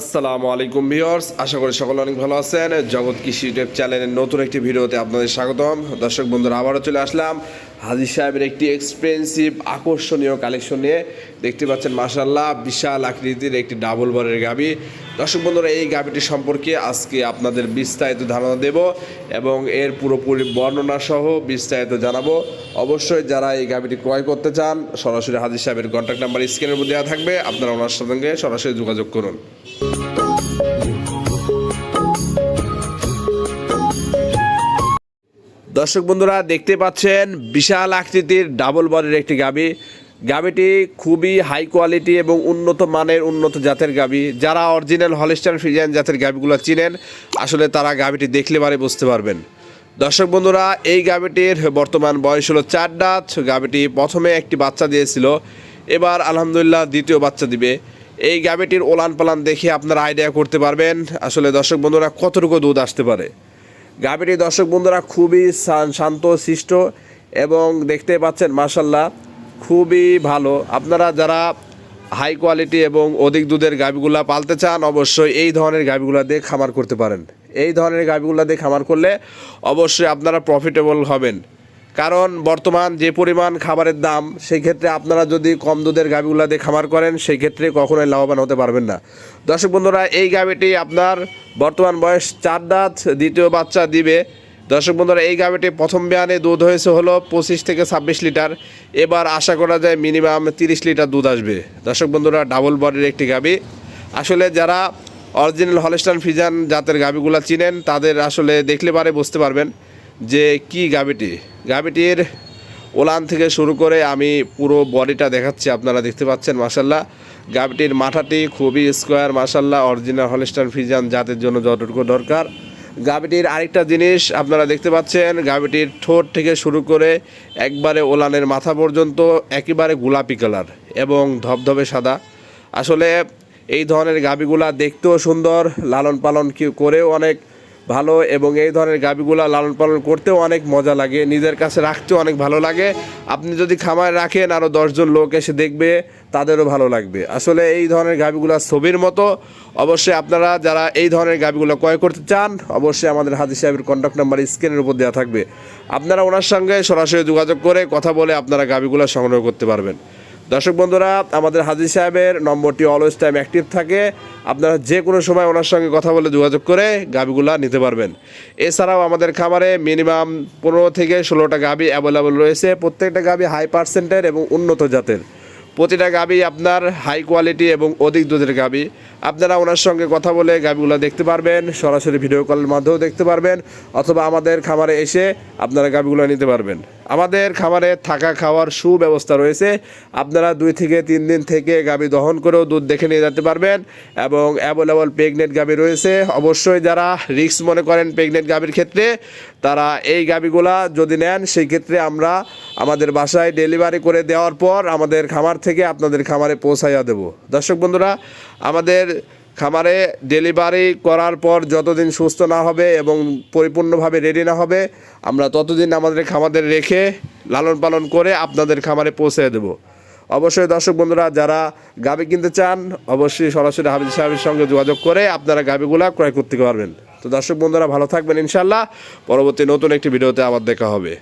আসসালামু আলাইকুম ভিউয়ার্স, আশা করি সকলে অনেক ভালো আছেন। জগৎ কৃষি ইউটিউব চ্যানেলের নতুন একটি ভিডিওতে আপনাদের স্বাগতম। দর্শক বন্ধুরা, আবারও চলে আসলাম হাজির সাহেবের একটি এক্সপেন্সিভ আকর্ষণীয় কালেকশন নিয়ে দেখতে পাচ্ছেন মাশাল্লাহ বিশাল আকৃতির একটি ডাবল বরের গাবি। দর্শক বন্ধুরা, এই গাবিটি সম্পর্কে আজকে আপনাদের বিস্তারিত ধারণা দেব এবং এর পুরোপুরি বর্ণনা সহ বিস্তারিত জানাব। অবশ্যই যারা এই গাবিটি ক্রয় করতে চান, সরাসরি হাজির সাহেবের কন্ট্যাক্ট নাম্বার স্ক্রিনের মধ্যে দেওয়া থাকবে। আপনারা ওনার সঙ্গে সরাসরি যোগাযোগ করুন। দর্শক বন্ধুরা, দেখতে পাচ্ছেন বিশাল আকৃতির ডাবল বডির একটি গাবি। গাবিটি খুবই হাই কোয়ালিটি এবং উন্নত মানের, উন্নত জাতের গাবি। যারা অরিজিনাল হলিস্টান ফ্রিজিয়ান জাতের গাবিগুলো চিনেন, আসলে তারা গাবিটি দেখলে বারে বুঝতে পারবেন। দর্শক বন্ধুরা, এই গাবিটির বর্তমান বয়স হলো চার দাঁত। গাবিটি প্রথমে একটি বাচ্চা দিয়েছিল, এবার আলহামদুলিল্লাহ দ্বিতীয় বাচ্চা দিবে। এই গাবিটির ওলান পালান দেখে আপনারা আইডিয়া করতে পারবেন। আসলে দর্শক বন্ধুরা, কতটুকু দুধ আসতে পারে? গাভীটি দর্শক বন্ধুরা খুবই শান্ত, সৃষ্ট এবং দেখতে পাচ্ছেন মাসাল্লাহ খুবই ভালো। আপনারা যারা হাই কোয়ালিটি এবং অধিক দুধের গাভীগুলা পালতে চান, অবশ্যই এই ধরনের গাভীগুলো দিয়ে খামার করতে পারেন। এই ধরনের গাভীগুলো দিয়ে খামার করলে অবশ্যই আপনারা প্রফিটেবল হবেন। কারণ বর্তমান যে পরিমাণ খাবারের দাম, সেই ক্ষেত্রে আপনারা যদি কম দুধের গাভীগুলা দিয়ে খামার করেন, সেই ক্ষেত্রে কখনোই লাভবান হতে পারবেন না। দর্শক বন্ধুরা, এই গাভীটি আপনার বর্তমান বয়স চার দাঁত, দ্বিতীয় বাচ্চা দিবে। দর্শক বন্ধুরা, এই গাভীটি প্রথম বিয়ানে দুধ হয়েছে হলো পঁচিশ থেকে ছাব্বিশ লিটার। এবার আশা করা যায় মিনিমাম তিরিশ লিটার দুধ আসবে। দর্শক বন্ধুরা, ডাবল বডির একটি গাভী আসলে যারা অরিজিনাল হলস্টান ফিজান জাতের গাভীগুলা চিনেন, তাদের আসলে দেখলে পারে বুঝতে পারবেন যে কি গাভীটি গাভীটির ওলান থেকে শুরু করে আমি পুরো বডিটা দেখাচ্ছি, আপনারা দেখতে পাচ্ছেন মাসাল্লাহ গাভীটির মাথাটি খুবই স্কোয়ার মাসাল্লাহ অরিজিনাল হলিস্টান ফিজান জাতের জন্য যতটুকু দরকার। গাভীটির আরেকটা জিনিস, আপনারা দেখতে পাচ্ছেন গাভীটির ঠোঁট থেকে শুরু করে একবারে ওলানের মাথা পর্যন্ত একেবারে গোলাপি কালার এবং ধবধবে সাদা। আসলে এই ধরনের গাভীগুলা দেখতেও সুন্দর লালন পালন করেও অনেক ভালো এবং এই ধরনের গাভীগুলা লালন পালন করতেও অনেক মজা লাগে, নিজের কাছে রাখতেও অনেক ভালো লাগে। আপনি যদি খামারে রাখেন আরও দশজন লোক এসে দেখবে, তাদেরও ভালো লাগবে। আসলে এই ধরনের গাভীগুলা ছবির মতো। অবশ্যই আপনারা যারা এই ধরনের গাভীগুলো ক্রয় করতে চান, অবশ্যই আমাদের হাজি সাহেবের কন্ট্যাক্ট নাম্বার স্ক্রিনের উপর দেওয়া থাকবে। আপনারা ওনার সঙ্গে সরাসরি যোগাযোগ করে কথা বলে আপনারা গাভীগুলো সংগ্রহ করতে পারবেন। দর্শক বন্ধুরা, আমাদের হাজির সাহেবের নম্বরটি অলওয়েজ টাইম অ্যাক্টিভ থাকে। আপনারা যে কোনো সময় ওনার সঙ্গে কথা বলে যোগাযোগ করে গাবিগুলা নিতে পারবেন। এছাড়াও আমাদের খামারে মিনিমাম পনেরো থেকে ষোলোটা গাবি অ্যাভেলেবল রয়েছে। প্রত্যেকটা গাবি হাই পার্সেন্টের এবং উন্নত জাতের। প্রতিটা গাবি আপনার হাই কোয়ালিটি এবং অধিক দুধের গাবি। আপনারা ওনার সঙ্গে কথা বলে গাবিগুলো দেখতে পারবেন, সরাসরি ভিডিও কলের মাধ্যমেও দেখতে পারবেন, অথবা আমাদের খামারে এসে আপনারা গাবিগুলো নিতে পারবেন। আমাদের খামারে থাকা খাওয়ার সুব্যবস্থা রয়েছে। আপনারা দুই থেকে তিন দিন থেকে গাবি দহন করেও দুধ দেখে নিয়ে যেতে পারবেন এবং অ্যাভেলেবল প্রেগনেন্ট গাবি রয়েছে। অবশ্যই যারা রিস্ক মনে করেন প্রেগনেন্ট গাবির ক্ষেত্রে, তারা এই গাবিগুলা যদি নেন সেই ক্ষেত্রে আমরা আমাদের বাসায় ডেলিভারি করে দেওয়ার পর আমাদের খামার থেকে আপনাদের খামারে পৌঁছাইয়া দেব। দর্শক বন্ধুরা, আমাদের খামারে ডেলিভারি করার পর যতদিন সুস্থ না হবে এবং পরিপূর্ণভাবে রেডি না হবে, আমরা ততদিন আমাদের খামারে রেখে লালন পালন করে আপনাদের খামারে পৌঁছে দেব। অবশ্যই দর্শক বন্ধুরা, যারা গাবি কিনতে চান, অবশ্যই সরাসরি হাবিজ সাহেবের সঙ্গে যোগাযোগ করে আপনারা গাবিগুলা ক্রয় করতে পারবেন। তো দর্শক বন্ধুরা, ভালো থাকবেন ইনশাল্লাহ পরবর্তী নতুন একটি ভিডিওতে আবার দেখা হবে।